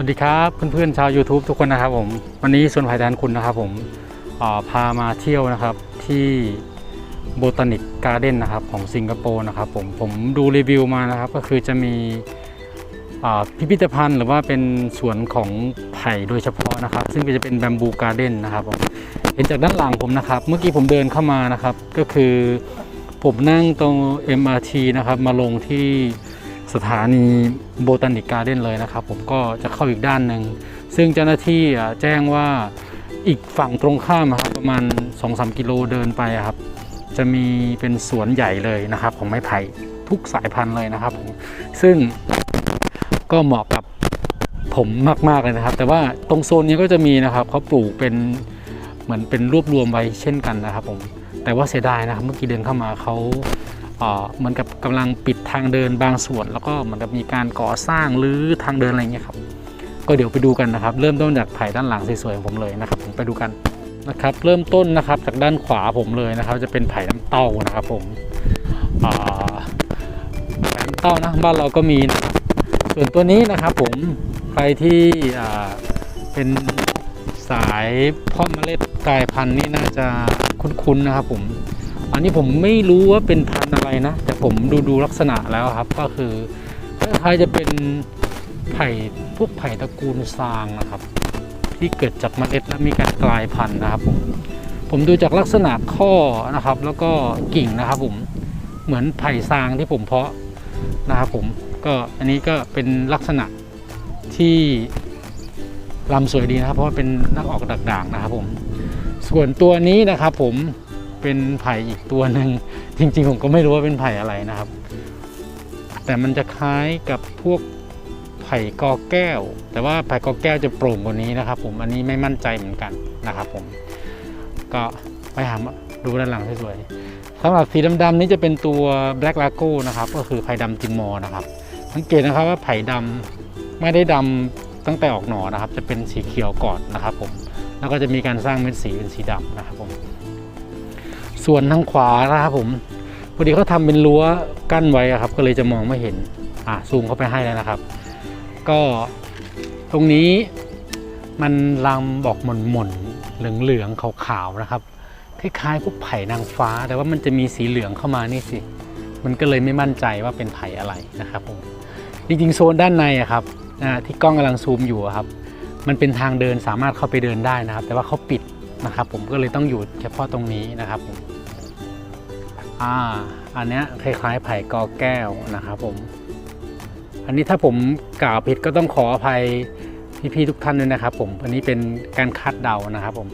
วัสดีครับเพื่อนๆชาว YouTube ทุกคนนะครับผมวันนี้สวนไผ่แดนคุณนะครับผมพามาเที่ยวนะครับที่โบตานิกการ์เด้นนะครับของสิงคโปร์นะครับผมผมดูรีวิวมานะครับก็คือจะมีพิพิธภัณฑ์หรือว่าเป็นสวนของไผ่โดยเฉพาะนะครับ ซึ่งจะเป็นแบมบูการ์เด้นนะครับผมเห็นจากด้านหลังผมนะครับ เมื่อกี้ผมเดินเข้ามานะครับ ก็คือผมนั่งตรง MRT นะครับมาลงที่ สถานีโบตานิกการ์เด้นเลยนะครับ ผมก็จะเข้าอีกด้านหนึ่ง ซึ่งเจ้าหน้าที่แจ้งว่าอีกฝั่งตรงข้ามครับประมาณ 2-3 กิโลเดินไปครับ จะมีเป็นสวนใหญ่เลยนะครับ ของไม้ไผ่ทุกสายพันธุ์เลยนะครับผมซึ่งก็เหมาะกับผมมากๆเลยนะครับ แต่ว่าตรงโซนนี้ก็จะมีนะครับเขาปลูกเป็นเหมือนเป็นรวบรวมไว้เช่นกันนะครับผมแต่ว่าเสียดายนะครับเมื่อกี้เดินเข้ามาเขา เหมือนกับกำลังปิดทางเดินบางส่วน แล้วก็เหมือนกับมีการก่อสร้างหรือทางเดินอะไรเงี้ยครับก็เดี๋ยวไปดูกันนะครับ เริ่มต้นจากไผ่ด้านหลังสวยๆของผมเลยนะครับผมไปดูกันนะครับ เริ่มต้นนะครับจากด้านขวาผมเลยนะครับ จะเป็นไผ่น้ำเต้านะครับผมไผ่น้ำเต้านะบ้านเราก็มีนะครับส่วนตัวนี้นะครับผมใครที่เป็นสายเพาะเมล็ดกายพันธุ์นี่น่าจะคุ้นๆนะครับผม อันนี้ผมไม่รู้ว่าเป็นพันธุ์อะไรนะ แต่ผมดูดูลักษณะแล้วครับ ก็คือคล้ายๆจะเป็นไผ่พวกไผ่ตระกูลซางนะครับ ที่เกิดจากเมล็ดแล้วมีการกลายพันธุ์นะครับ ผมผมดูจากลักษณะข้อนะครับ แล้วก็กิ่งนะครับ ผมเหมือนไผ่ซางที่ผมเพาะนะครับผมก็อันนี้ก็เป็นลักษณะที่ลำสวยดีนะครับ เพราะว่าเป็นนักออกดักด่างนะครับผมส่วนตัวนี้นะครับผม เป็นไผ่อีกตัวหนึ่งจริงๆผมก็ไม่รู้ว่าเป็นไผ่อะไรนะครับ แต่มันจะคล้ายกับพวกไผ่กอแก้ว แต่ว่าไผ่กอแก้วจะโปร่งกว่านี้นะครับ ผมอันนี้ไม่มั่นใจเหมือนกันนะครับ ผม ก็ไปหาดูด้านหลังสวยๆสำหรับสีดำๆนี้จะเป็นตัว Black Lago นะครับ ก็คือไผ่ดำจิมมอร์นะครับ สังเกตนะครับว่าไผ่ดำไม่ได้ดำตั้งแต่ออกหนอนะครับ จะเป็นสีเขียวก่อนนะครับ ผมแล้วก็จะมีการสร้างเม็ดสีเป็นสีดำนะครับผม ส่วนทางขวานะครับผมพอดีเขาทำเป็นรั้วกั้นไว้ครับ ก็เลยจะมองไม่เห็นอ่าซูมเข้าไปให้แล้วนะครับ ก็ตรงนี้มันลำบอกหม่นหม่นเหลืองเหลืองๆขาวๆนะครับคล้ายๆพวกไผ่นางฟ้า แต่ว่ามันจะมีสีเหลืองเข้ามานี่สิมันก็เลยไม่มั่นใจว่าเป็นไผ่อะไรนะครับผมจริงๆโซนด้านในอะครับที่กล้องกำลังซูมอยู่ครับ มันเป็นทางเดินสามารถเข้าไปเดินได้นะครับ แต่ว่าเขาปิด นะครับผมก็เลยต้องอยู่เฉพาะตรงนี้นะครับผมอ่าอันเนี้ยคล้ายๆไผ่กอแก้วนะครับผม อันนี้ถ้าผมกล่าวผิดก็ต้องขออภัยพี่ๆทุกท่านด้วยนะครับ ผมอันนี้เป็นการคาดเดานะครับผม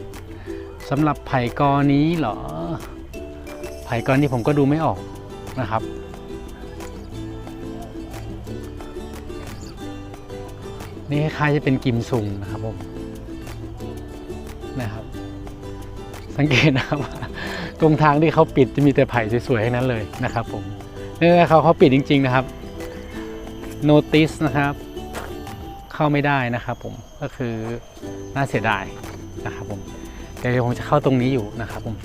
สำหรับไผ่กอนี้เหรอไผ่กอนี้ผมก็ดูไม่ออกนะครับนี่คล้ายๆจะเป็นกิมซุงนะครับผม สังเกตนะครับตรงทางที่เขาปิดจะมีแต่ไผ่สวยๆทั้งนั้นเลยนะครับผมนี่นะครับเขาปิดจริง ๆนะครับ notice นะครับ เข้าไม่ได้นะครับผมก็คือน่าเสียดายนะครับผมแต่เดี๋ยวผมจะเข้าตรงนี้อยู่นะครับผม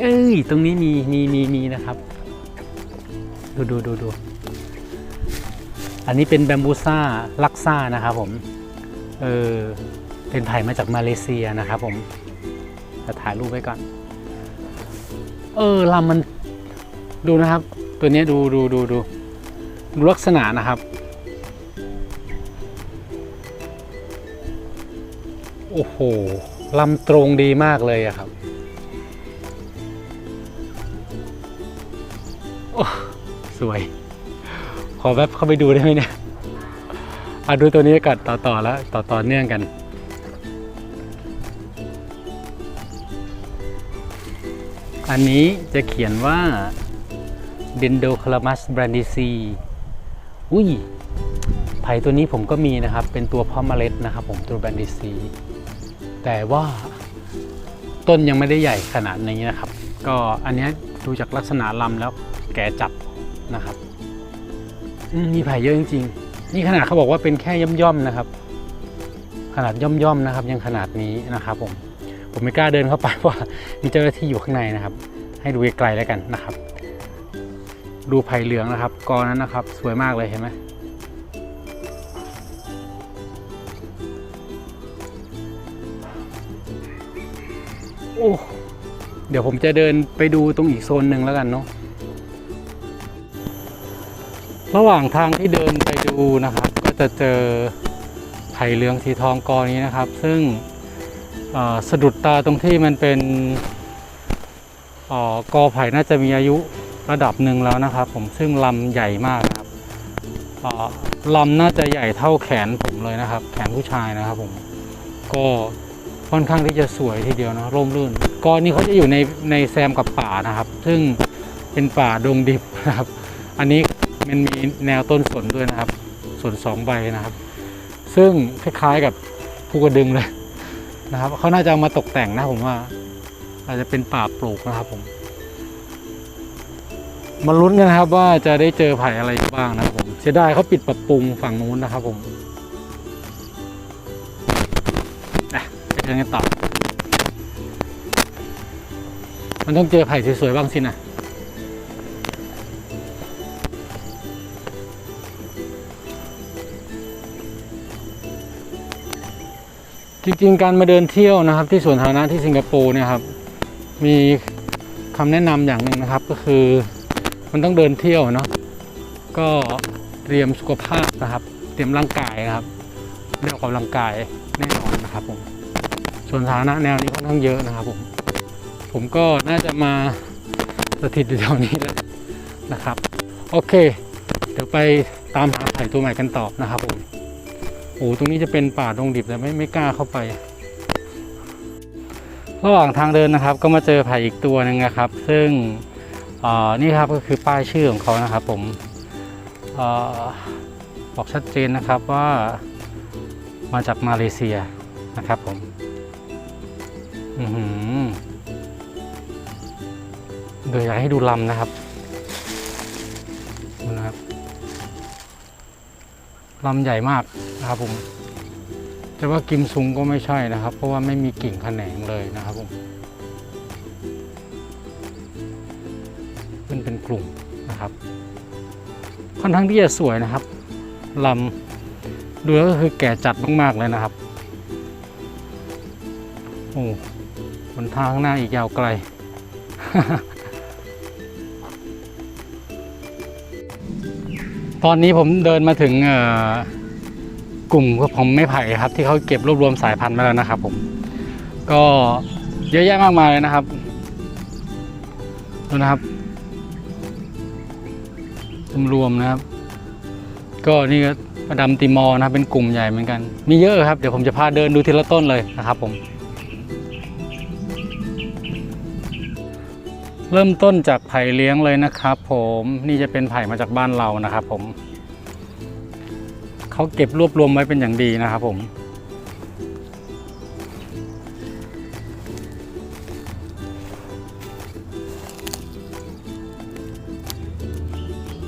เอ้ยตรงนี้มีมีมีมีนะครับ ดูดูดูดูอันนี้เป็นแบมบูซ่าลักซ่านะครับผมเออเป็นไผ่มาจากมาเลเซียนะครับผม จะถ่ายรูปไว้ก่อน เออลำมันดูนะครับ ตัวนี้ดูดูดูดูดูลักษณะนะครับ โอ้โหลำตรงดีมากเลยอะครับโอ้สวย ขอแวบเข้าไปดูได้ไหมเนี่ยอะดูตัวนี้กันต่อต่อแล้วต่อต่อเนื่องกัน อันนี้จะเขียนว่า Dendrocalamus brandisi อุ้ยไผ่ตัวนี้ผมก็มีนะครับ เป็นตัวเพาะเมล็ดนะครับ ผมตัว brandisi แต่ว่าต้นยังไม่ได้ใหญ่ขนาดนี้นะครับ ก็อันนี้ดูจากลักษณะลำแล้วแก่จัดนะครับมีไผ่เยอะจริงๆ นี่ขนาดเขาบอกว่าเป็นแค่ย่อมๆนะครับ ขนาดย่อมๆนะครับ ยังขนาดนี้นะครับผม ผมไม่กล้าเดินเข้าไปเพราะมีเจ้าหน้าที่อยู่ข้างในนะครับ ให้ดูไกลๆแล้วกันนะครับ ดูไผ่เหลืองนะครับ กอนั้นนะครับ สวยมากเลยเห็นไหมโอ้เดี๋ยวผมจะเดินไปดูตรงอีกโซนหนึ่งแล้วกันเนาะระหว่างทางที่เดินไปดูนะครับ ก็จะเจอไผ่เหลืองสีทองกอนี้นะครับ ซึ่ง สะดุดตาตรงที่มันเป็นอกอไผ่น่าจะมีอายุระดับหนึ่งแล้วนะครับ ผมซึ่งลำใหญ่มากนะครับลำน่าจะใหญ่เท่าแขนผมเลยนะครับ แขนผู้ชายนะครับผมก็ค่อนข้างที่จะสวยทีเดียวนะร่มรื่นกอนี้เขาจะอยู่ในในแซมกับป่านะครับ ซึ่งเป็นป่าดงดิบนะครับ อันนี้มันมีแนวต้นสนด้วยนะครับสนสองใบนะครับ ซึ่งคล้ายๆกับภูกระดึงเลย นะครับเขาน่าจะเอามาตกแต่งนะผมว่า อาจจะเป็นป่าปลูกนะครับผมมาลุ้นกันนะครับว่าจะได้เจอไผ่อะไรบ้างนะครับผมเสียดายเขาปิดปรับปรุงฝั่งนู้นนะครับผมอะไปเดินกันต่อมันต้องเจอไผ่สวยๆบ้างสินะ จริงๆ การมาเดินเที่ยวนะครับ ที่สวนสาธารณะที่สิงคโปร์เนี่ยครับ มีคำแนะนำอย่างหนึ่งนะครับ ก็คือมันต้องเดินเที่ยวเนาะก็เตรียมสุขภาพนะครับ เตรียมร่างกายนะครับเรื่องออกกำลังกายแน่นอนนะครับผมส่วนสาธารณะแนวนี้ค่อนข้างเยอะนะครับผมผมก็น่าจะมาสถิตอยู่แถวนี้แล้วนะครับ โอเค เดี๋ยวไปตามหาไผ่ตัวใหม่กันต่อนะครับผม อ้ตรงนี้จะเป็นป่าดงดิบแต่ไม่ไม่กล้าเข้าไป ระหว่างทางเดินนะครับ ก็มาเจอไผ่อีกตัวหนึ่งนะครับ ซึ่งนี่ครับก็คือป้ายชื่อของเขานะครับ ผมอบอกชัดเจนนะครับว่ามาจากมาเลเซียนะครับผม อือหือเดี๋ยวอยากให้ดูลำนะครับ ลำใหญ่มากนะครับผม แต่ว่ากิมซุงก็ไม่ใช่นะครับ เพราะว่าไม่มีกิ่งแขนงเลยนะครับผมเป็นเป็นกลุ่มนะครับค่อนข้างที่จะสวยนะครับลำดูแล้วก็คือแก่จัดมากๆเลยนะครับโอ้บนทางข้างหน้าอีกยาวไกล ตอนนี้ผมเดินมาถึงกลุ่มของไม้ไผ่ครับ ที่เขาเก็บรวบรวมสายพันธุ์มาแล้วนะครับ ผม ก็เยอะแยะมากมายเลยนะครับดูนะครับรวมๆนะครับ ก็นี่ก็ประดำติมอนะครับเป็นกลุ่มใหญ่เหมือนกัน มีเยอะครับ เดี๋ยวผมจะพาเดินดูทีละต้นเลยนะครับ ผม เริ่มต้นจากไผ่เลี้ยงเลยนะครับ ผมนี่จะเป็นไผ่มาจากบ้านเรานะครับ ผมเขาเก็บรวบรวมไว้เป็นอย่างดีนะครับผม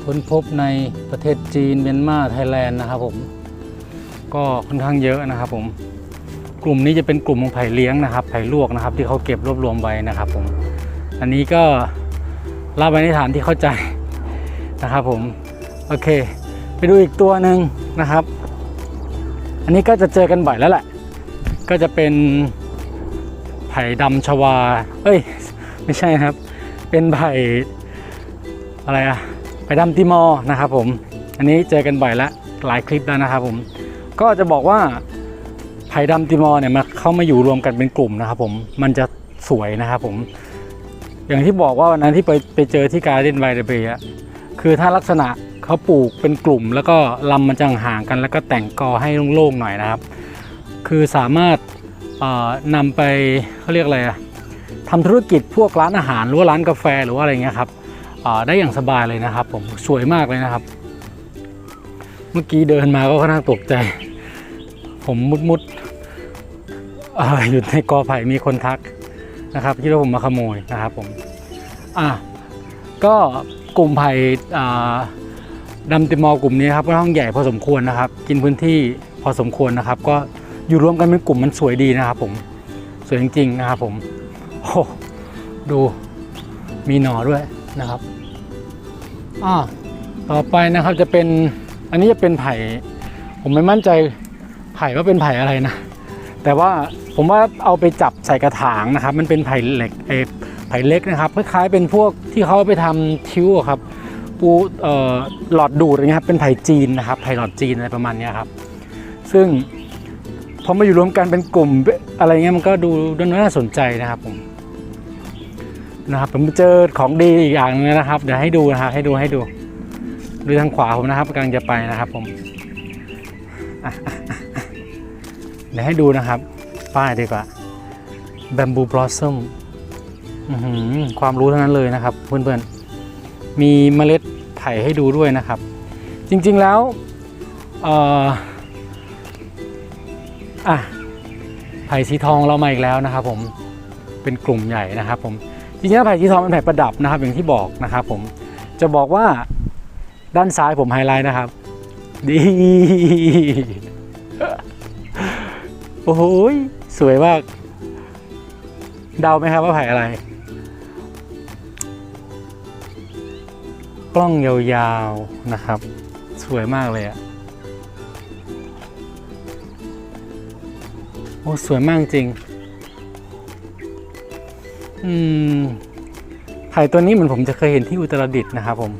ค้นพบในประเทศจีนเมียนมาไทยแลนด์นะครับ ผม ก็ค่อนข้างเยอะนะครับ ผม กลุ่มนี้จะเป็นกลุ่มของไผ่เลี้ยงนะครับ ไผ่ลวกนะครับ ที่เขาเก็บรวบรวมไว้นะครับ ผม อันนี้ก็เล่าไปในฐานที่เข้าใจนะครับผม โอเค ไปดูอีกตัวหนึ่งนะครับ อันนี้ก็จะเจอกันบ่อยแล้วแหละ ก็จะเป็นไผ่ดำชวา เอ้ย ไม่ใช่ครับ เป็นไผ่อะไรอะไผ่ดำติมอร์นะครับผม อันนี้เจอกันบ่อยแล้วหลายคลิปแล้วนะครับผม ก็จะบอกว่าไผ่ดำติมอร์เนี่ยมาเข้ามาอยู่รวมกันเป็นกลุ่มนะครับผม มันจะสวยนะครับผม อย่างที่บอกว่าวันนั้นที่ไปไปเจอที่การเดนไวเดเบียคือถ้าลักษณะเขาปลูกเป็นกลุ่ม แล้วก็ลำมันจะห่างกัน แล้วก็แต่งกอให้โล่งๆหน่อยนะครับ คือสามารถนำไปเขาเรียกอะไรอะทำธุรกิจพวกร้านอาหารหรือว่าร้านกาแฟหรือว่าอะไรเงี้ยครับได้อย่างสบายเลยนะครับผมสวยมากเลยนะครับ เมื่อกี้เดินมาก็ค่อนข้างตกใจ ผมมุดมุดๆออยู่ในกอไผ่มีคนทัก นะครับที่ว่าผมมาขโมยนะครับผมอะก็กลุ่มไผ่อ่าดำติมอกลุ่มนี้ครับก็ห้องใหญ่พอสมควรนะครับ กินพื้นที่พอสมควรนะครับ ก็อยู่รวมกันเป็นกลุ่มมันสวยดีนะครับ ผมสวยจริงๆนะครับผมโอ้ดูมีหนอด้วยนะครับอ่าต่อไปนะครับจะเป็นอันนี้จะเป็นไผ่ ผมไม่มั่นใจไผ่ว่าเป็นไผ่อะไรนะ แต่ว่า ผมว่าเอาไปจับใส่กระถางนะครับ มันเป็นไผ่เหล็กเอไผ่เล็กนะครับคล้ายๆเป็นพวกที่เขาไปทำทิวครับปูเอ่อหลอดดูดอะไรเงี้ยครับเป็นไผ่จีนนะครับไผ่หลอดจีนอะไรประมาณเนี้ยครับ ซึ่งพอมาอยู่รวมกันเป็นกลุ่มอะไรเงี้ยมันก็ดูน่าสนใจนะครับผมนะครับผมเจอของดีอีกอย่างหนึงนะครับ เดี๋ยวให้ดูนะครับให้ดูให้ดูดูทางขวาผมนะครับกำลังจะไปนะครับผมเดี๋ยวให้ดูนะครับ ป้ายดีกว่า Bamboo Blossom ความรู้ทั้งนั้นเลยนะครับ เพื่อนๆ มีเมล็ดไผ่ให้ดูด้วยนะครับ จริงๆแล้วอะไผ่สีทองเรามาอีกแล้วนะครับ ผมเป็นกลุ่มใหญ่นะครับ ผมจริงๆแล้วไผ่สีทองเป็นไผ่ประดับนะครับ อย่างที่บอกนะครับ ผมจะบอกว่าด้านซ้ายผมไฮไลท์นะครับ ดี โอ้โหย สวยมาก เดาไหมครับว่าไผ่อะไร กล้องยาวๆนะครับ สวยมากเลยอะโอ้สวยมากจริง อืมไผ่ตัวนี้เหมือนผมจะเคยเห็นที่อุตรดิตถ์นะครับผม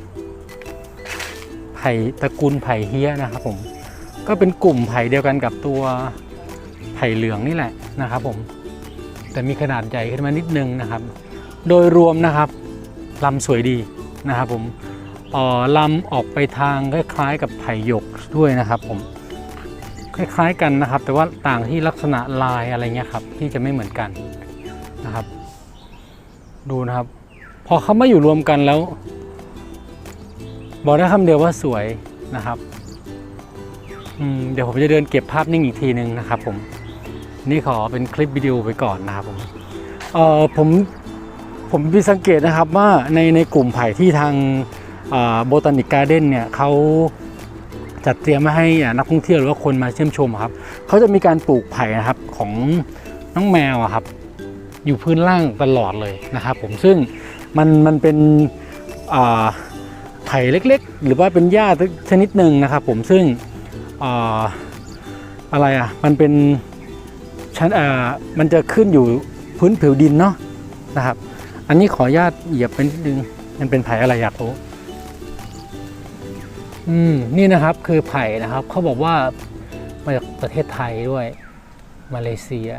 ไผ่ตระกูลไผ่เฮียนะครับผม ก็เป็นกลุ่มไผ่เดียวกันกับตัว ไผ่เหลืองนี่แหละนะครับผมแต่มีขนาดใหญ่ขึ้นมานิดนึงนะครับ โดยรวมนะครับลำสวยดีนะครับผมออลำออกไปทางคล้ายๆกับไผ่หยกด้วยนะครับผมคล้ายๆกันนะครับ แต่ว่าต่างที่ลักษณะลายอะไรเงี้ยครับที่จะไม่เหมือนกันนะครับ ดูนะครับ พอเขามาอยู่รวมกันแล้ว บอกได้คำเดียวว่าสวยนะครับอืมเดี๋ยวผมจะเดินเก็บภาพนิ่งอีกทีนึงนะครับผม นี่ขอเป็นคลิปวิดีโอไปก่อนนะครับผมเอ่อผมผมมีสังเกตนะครับว่าในในกลุ่มไผ่ที่ทางโบตานิกการ์เด้นเนี่ยเขาจัดเตรียมมาให้นักท่องเที่ยวหรือว่าคนมาเชื่อมชมครับเขาจะมีการปลูกไผ่นะครับของน้องแมวครับ อยู่พื้นล่างตลอดเลยนะครับผมซึ่งมันมันเป็นอ่าไผ่เล็กๆ หรือว่าเป็นหญ้าชนิดหนึ่งนะครับผมซึ่งออะไรอะมันเป็น ชั้นมันจะขึ้นอยู่พื้นผิวดินเนาะนะครับ อันนี้ขออนุญาตเหยียบไปนิดนึงมันเป็นไผ่อะไรอยากรู้อืมนี่นะครับคือไผ่นะครับเขาบอกว่ามาจากประเทศไทยด้วยมาเลเซีย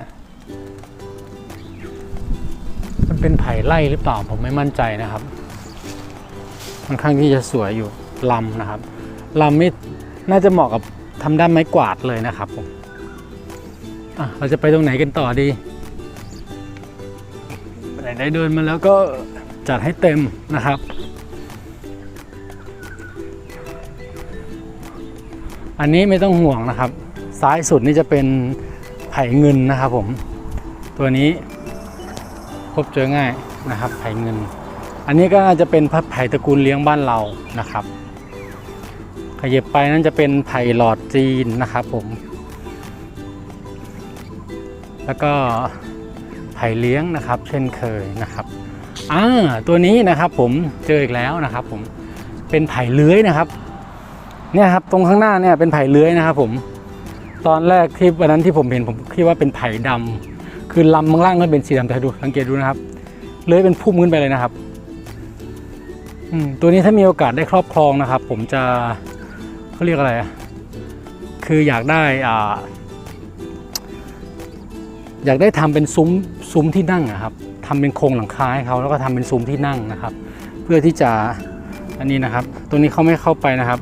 มันเป็นไผ่ไล่หรือเปล่าผมไม่มั่นใจนะครับค่อนข้างที่จะสวยอยู่ลำนะครับลำไม่น่าจะเหมาะกับทำด้านไม้กวาดเลยนะครับผม อะเราจะไปตรงไหนกันต่อดีไหนได้เดินมาแล้วก็จัดให้เต็มนะครับ อันนี้ไม่ต้องห่วงนะครับ ซ้ายสุดนี่จะเป็นไผ่เงินนะครับผม ตัวนี้พบเจอง่ายนะครับ ไผ่เงิน อันนี้ก็จะเป็นพัดไผ่ตระกูลเลี้ยงบ้านเรานะครับ ขยับไปนั่นจะเป็นไผ่หลอดจีนนะครับผม แล้วก็ไผ่เลี้ยงนะครับ เช่นเคยนะครับอ่าตัวนี้นะครับผมเจออีกแล้วนะครับ ผมเป็นไผ่เลื้อยนะครับเนี่ยครับตรงข้างหน้าเนี่ยเป็นไผ่เลื้อยนะครับผมตอนแรกที่วันนั้นที่ผมเห็นผมคิดว่าเป็นไผ่ดำคือลำข้างล่างก็เป็นสีดำแต่ดูสังเกตดูนะครับเลื้อยเป็นพุ่มขึ้นไปเลยนะครับอืมตัวนี้ถ้ามีโอกาสได้ครอบครองนะครับ ผมจะเขาเรียกอะไรอะคืออยากได้อ่า อยากได้ทำเป็นซุ้มซุ้มที่นั่งอะครับทำเป็นโครงหลังคาให้เขาแล้วก็ทำเป็นซุ้มที่นั่งนะครับ เพื่อที่จะอันนี้นะครับ ตรงนี้เขาไม่เข้าไปนะครับ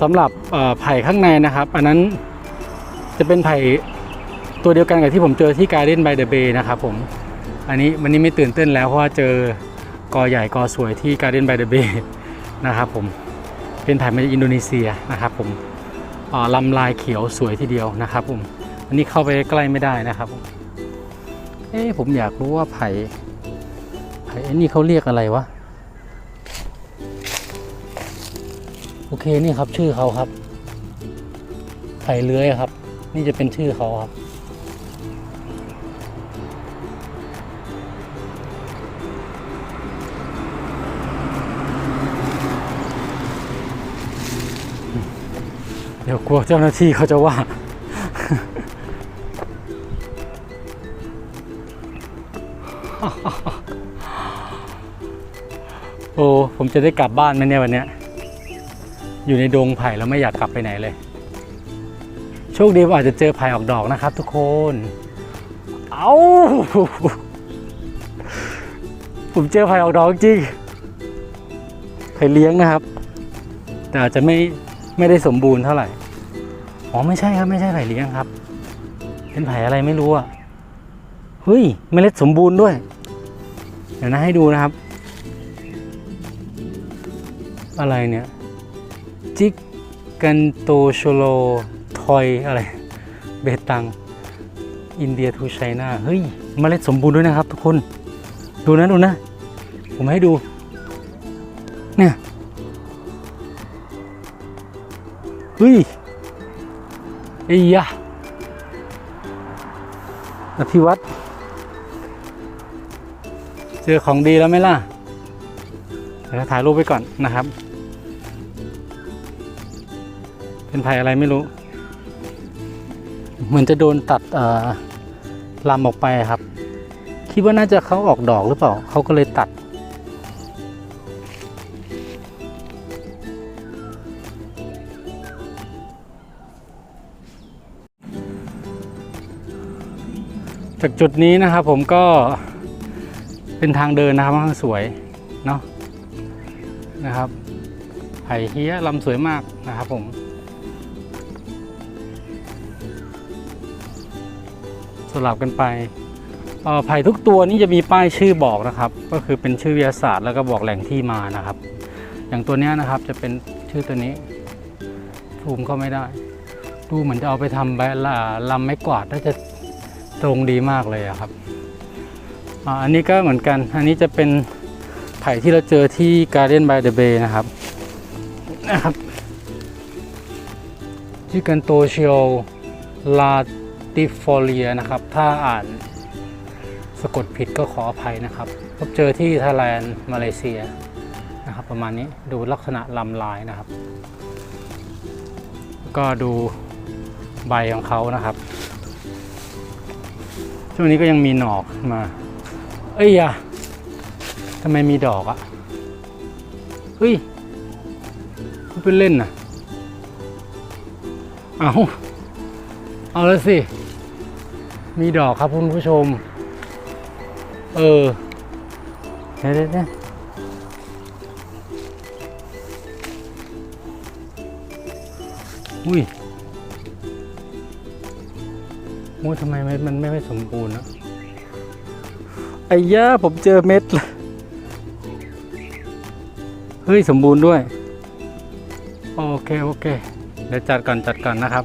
สำหรับเอ่อไผ่ข้างในนะครับ อันนั้นจะเป็นไผ่ตัวเดียวกันกับที่ผมเจอที่ Garden by the Bay นะครับผมอันนี้วันนี้ไม่ตื่นเต้นแล้วเพราะว่าเจอกอใหญ่กอสวยที่ Garden by the Bay นะครับผมเป็นไผ่มาจากอินโดนีเซียนะครับผมลำลายเขียวสวยทีเดียวนะครับผม นนี้เข้าไปใกล้ไม่ได้นะครับ เอ๊ผมอยากรู้ว่าไผ่ไผ่ไอ้นี่เขาเรียกอะไรวะ โอเคนี่ครับชื่อเขาครับ ไผ่เลื้อยครับ นี่จะเป็นชื่อเขาครับเดี๋ยวกลัวเจ้าหน้าที่เขาจะว่า โอ้ผมจะได้กลับบ้านไหมเนี่ยวันเนี้ยอยู่ในดงไผ่แล้วไม่อยากกลับไปไหนเลย โชคดีว่าอาจจะเจอไผ่ออกดอกนะครับ ทุกคน เอาผมเจอไผ่ออกดอกจริงไผ่เลี้ยงนะครับ แต่อาจจะไม่ไม่ได้สมบูรณ์เท่าไหร่อ๋อไม่ใช่ครับไม่ใช่ไผ่เลี้ยงครับ เป็นไผ่อะไรไม่รู้อะเฮ้ยเมล็ดสมบูรณ์ด้วย เดี๋ยวนะให้ดูนะครับ อะไรเนี่ย จิกกันโตโชโลทอยอะไร เบตัง อินเดียทูไชน่าเฮ้ยเมล็ดสมบูรณ์ด้วยนะครับทุกคน ดูนะดูนะ ผมให้ดู เนี่ยเฮ้ยไอ้ยะอภิวัตร เจอของดีแล้วไหมล่ะเดี๋ยวถ่ายรูปไว้ก่อนนะครับ เป็นไผ่อะไรไม่รู้ เหมือนจะโดนตัดลำออกไปครับ คิดว่าน่าจะเขาออกดอกหรือเปล่าเขาก็เลยตัด จากจุดนี้นะครับผมก็ เป็นทางเดินนะครับค่อนข้างสวยเนาะนะครับไผ่เฮียลำสวยมากนะครับผมสลับกันไปอ่อไผ่ทุกตัวนี้จะมีป้ายชื่อบอกนะครับ ก็คือเป็นชื่อวิทยาศาสตร์แล้วก็บอกแหล่งที่มานะครับ อย่างตัวนี้นะครับจะเป็นชื่อตัวนี้ซูมเข้าไม่ได้ ดูเหมือนจะเอาไปทำใบละลำไม้กวาดน่าจะตรงดีมากเลยครับ อันนี้ก็เหมือนกัน อันนี้จะเป็นไผ่ที่เราเจอที่ Garden by the Bay นะครับนะครับชื่อกันโตเชียวลาติฟอเรียนะครับ ถ้าอ่านสะกดผิดก็ขออภัยนะครับพบเจอที่ไทยแลนด์มาเลเซียนะครับประมาณนี้ดูลักษณะลำลายนะครับ ก็ดูใบของเขานะครับ ช่วงนี้ก็ยังมีหนอกมา เอ้ยอะทำไมมีดอกอะเฮ้ยคุณเป็นเล่นน่ะเอาเอาแล้วสิ มีดอกครับคุณผู้ชม เออเดี๋ยวเดี๋ยวเอุ้ยโอ้ยทำไมมันไม่ค่อยสมบูรณ์นะ ไอ้ย่าผมเจอเม็ดละเฮ้ย สมบูรณ์ด้วย โอเค โอเค เดี๋ยวจัดก่อนจัดก่อนนะครับ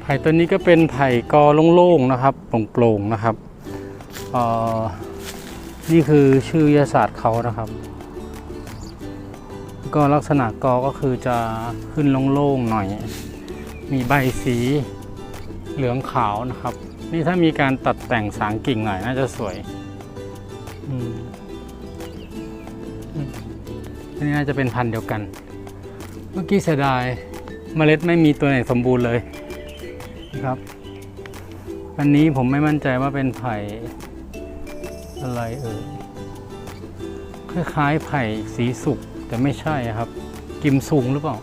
ไผ่ตัวนี้ก็เป็นไผ่กอโล่งๆนะครับโปร่งๆนะครับออนี่คือชื่อวิทยาศาสตร์เขานะครับ ก็ลักษณะกอก็คือจะขึ้นโล่งๆหน่อย มีใบสีเหลืองขาวนะครับ นี่ถ้ามีการตัดแต่งสางกิ่งหน่อยน่าจะสวยอืมอืมอันนี้น่าจะเป็นพันธุ์เดียวกัน เมื่อกี้เสียดายเมล็ดไม่มีตัวไหนสมบูรณ์เลยนะครับ อันนี้ผมไม่มั่นใจว่าเป็นไผ่อะไรเอ่ยคล้ายๆไผ่สีสุกแต่ไม่ใช่ครับ กิมซุงหรือเปล่า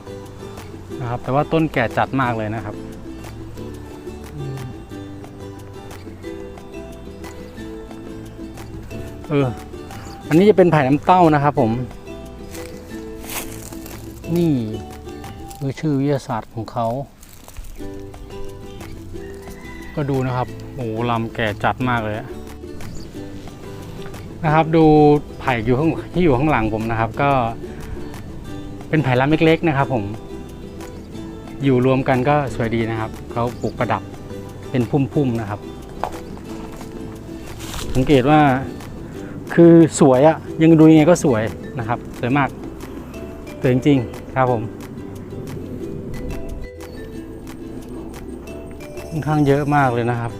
นะครับ แต่ว่าต้นแก่จัดมากเลยนะครับ เออ อันนี้จะเป็นไผ่น้ำเต้านะครับผม นี่คือชื่อวิทยาศาสตร์ของเขา ก็ดูนะครับโอ้ลำแก่จัดมากเลยนะครับ ดูไผ่อยู่ข้างที่อยู่ข้างหลังผมนะครับ ก็เป็นไผ่ลำเล็กๆนะครับ ผม อยู่รวมกันก็สวยดีนะครับเขาปลูกประดับเป็นพุ่มๆนะครับสังเกตว่า คือสวยอะยังดูยังไงก็สวยนะครับ สวยมากสวยจริงๆครับผมค่อนข้างเยอะมากเลยนะครับ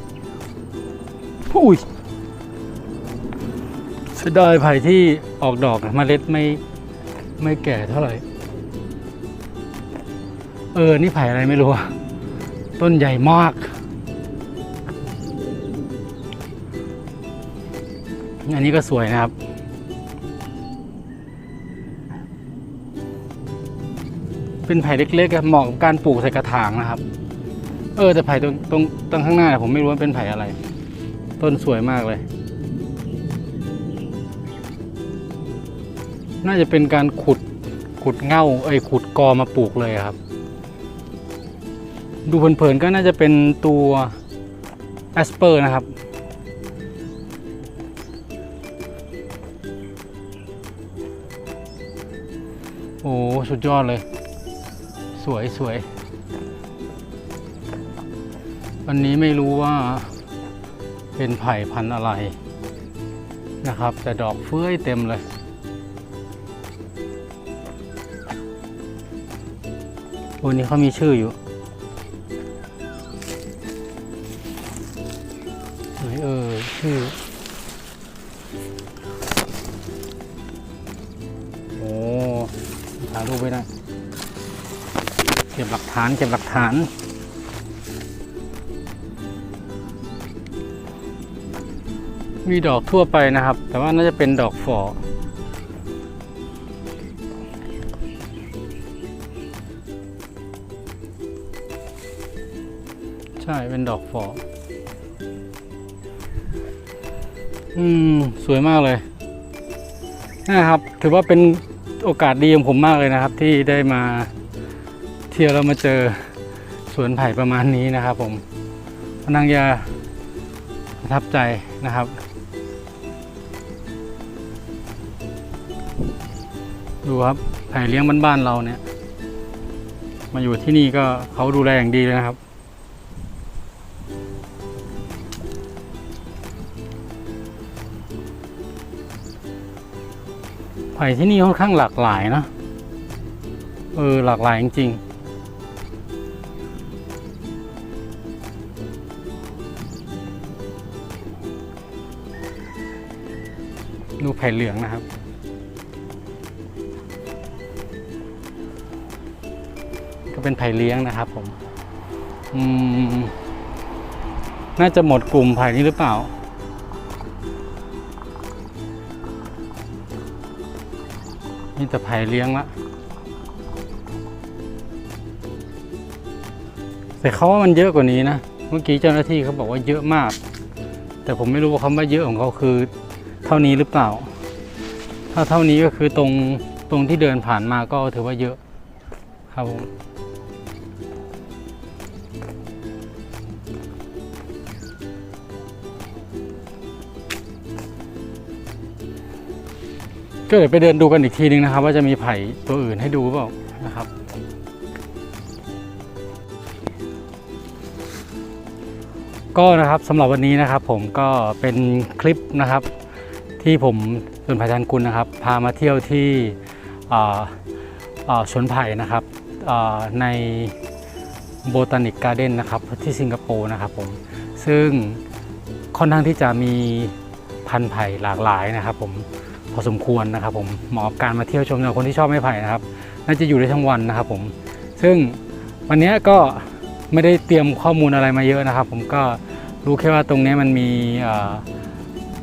อุ้ยเสียดายไผ่ที่ออกดอกอะเมล็ดไม่ไม่แก่เท่าไหร่ เออ นี่ไผ่อะไรไม่รู้ ต้นใหญ่มาก อันนี้ก็สวยนะครับ เป็นไผ่เล็กๆเหมาะกับการปลูกใส่กระถางนะครับ เออแต่ไผ่ตรงตรงตรงข้างหน้า ผมไม่รู้ว่าเป็นไผ่อะไร ต้นสวยมากเลย น่าจะเป็นการขุดขุดเง่าเอ้ยขุดกอมาปลูกเลยครับ ดูเผินๆก็น่าจะเป็นตัวแอสเปอร์นะครับ สุดยอดเลย สวยสวยอันนี้ไม่รู้ว่าเป็นไผ่พันธุ์อะไรนะครับ แต่ดอกเฟื้อยเต็มเลย วันนี้เขามีชื่ออยู่ ไว้ได้ เก็บหลักฐาน เก็บหลักฐาน มีดอกทั่วไปนะครับ แต่ว่าน่าจะเป็นดอกฝอใช่ เป็นดอกฝออืม สวยมากเลย นะครับ ถือว่าเป็น โอกาสดีของผมมากเลยนะครับ ที่ได้มาเที่ยวแล้วมาเจอสวนไผ่ประมาณนี้นะครับ ผมพนังยาประทับใจนะครับ ดูครับไผ่เลี้ยงบ้านๆเราเนี่ย มาอยู่ที่นี่ก็เขาดูแลอย่างดีเลยนะครับ ผ่ที่นี่ค่อนข้างหลากหลายนะ เออ หลากหลายจริงๆดูไผ่เหลืองนะครับ ก็เป็นไผ่เลี้ยงนะครับผม อืม น่าจะหมดกลุ่มไผ่นี้หรือเปล่า นี่แต่ไผ่เลี้ยงละแต่เขาว่ามันเยอะกว่านี้นะ เมื่อกี้เจ้าหน้าที่เขาบอกว่าเยอะมาก แต่ผมไม่รู้ว่าคำว่าเยอะของเขาคือเท่านี้หรือเปล่า ถ้าเท่านี้ก็คือตรงตรงที่เดินผ่านมาก็ถือว่าเยอะครับผม ก็เดี๋ยวไปเดินดูกันอีกทีนึงนะครับ ว่าจะมีไผ่ตัวอื่นให้ดูเปล่านะครับก็นะครับสำหรับวันนี้นะครับผมก็เป็นคลิปนะครับ ที่ผมสวนไผ่ทันกุลนะครับ พามาเที่ยวที่สวนไผ่นะครับในโบตานิกการ์เด้นนะครับที่สิงคโปร์นะครับผมซึ่งค่อนข้างที่จะมีพันธุ์ไผ่หลากหลายนะครับผม พอสมควรนะครับผมเหมาะกับการมาเที่ยวชมสำหรับคนที่ชอบไม้ไผ่นะครับน่าจะอยู่ได้ทั้งวันนะครับผมซึ่งวันนี้ก็ไม่ได้เตรียมข้อมูลอะไรมาเยอะนะครับ ผมก็รู้แค่ว่าตรงนี้มันมี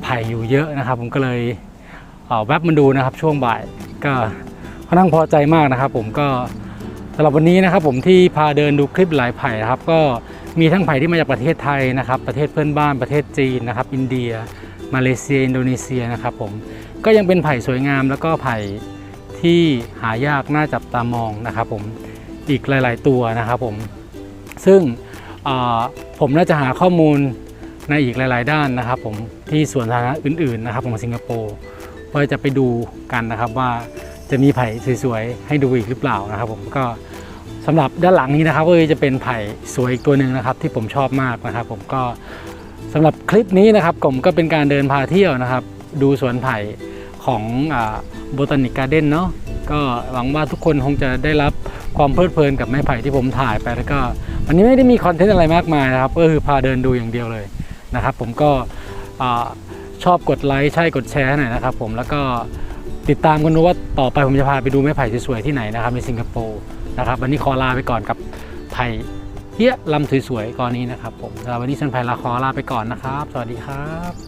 ไผ่อยู่เยอะนะครับ ผมก็เลยเแวบมาดูนะครับช่วงบ่ายก็ค่อนข้างพอใจมากนะครับ ผมก็สำหรับวันนี้นะครับ ผมที่พาเดินดูคลิปหลายไผ่นะครับ ก็มีทั้งไผ่ที่มาจากประเทศไทยนะครับ ประเทศเพื่อนบ้านประเทศจีนนะครับ อินเดีย มาเลเซีย อินโดนีเซียนะครับ ผม ก็ยังเป็นไผ่สวยงามแล้วก็ไผ่ที่หายากน่าจับตามองนะครับผมอีกหลาย ๆ ตัวนะครับผมซึ่งผมน่าจะหาข้อมูลในอีกหลาย ๆ ด้านนะครับผมที่สวนสาธารณะอื่น ๆ นะครับของสิงคโปร์ว่าจะไปดูกันนะครับว่าจะมีไผ่สวย ๆ ให้ดูอีกหรือเปล่านะครับผมก็สำหรับด้านหลังนี้นะครับก็จะเป็นไผ่สวยอีกตัวหนึ่งนะครับ ที่ผมชอบมากนะครับ ผมก็สำหรับคลิปนี้นะครับผมก็เป็นการเดินพาเที่ยวนะครับ ดูสวนไผ่ของโบตานิกการ์เด้นเนาะก็หวังว่าทุกคนคงจะได้รับความเพลิดเพลินกับไม้ไผ่ที่ผมถ่ายไปแล้วก็วันนี้ไม่ได้มีคอนเทนต์อะไรมากมายนะครับ ก็คือพาเดินดูอย่างเดียวเลยนะครับ ผมก็ชอบกดไลค์ใช่กดแชร์หน่อยนะครับ ผมแล้วก็ติดตามกันดูว่าต่อไปผมจะพาไปดูไม้ไผ่สวยๆที่ไหนนะครับในสิงคโปร์นะครับ วันนี้ขอลาไปก่อนกับไผ่เฮียลำสวยๆก่อนนี้นะครับ ผมสำหรับวันนี้ฉันไผ่ลาขอลาไปก่อนนะครับ สวัสดีครับ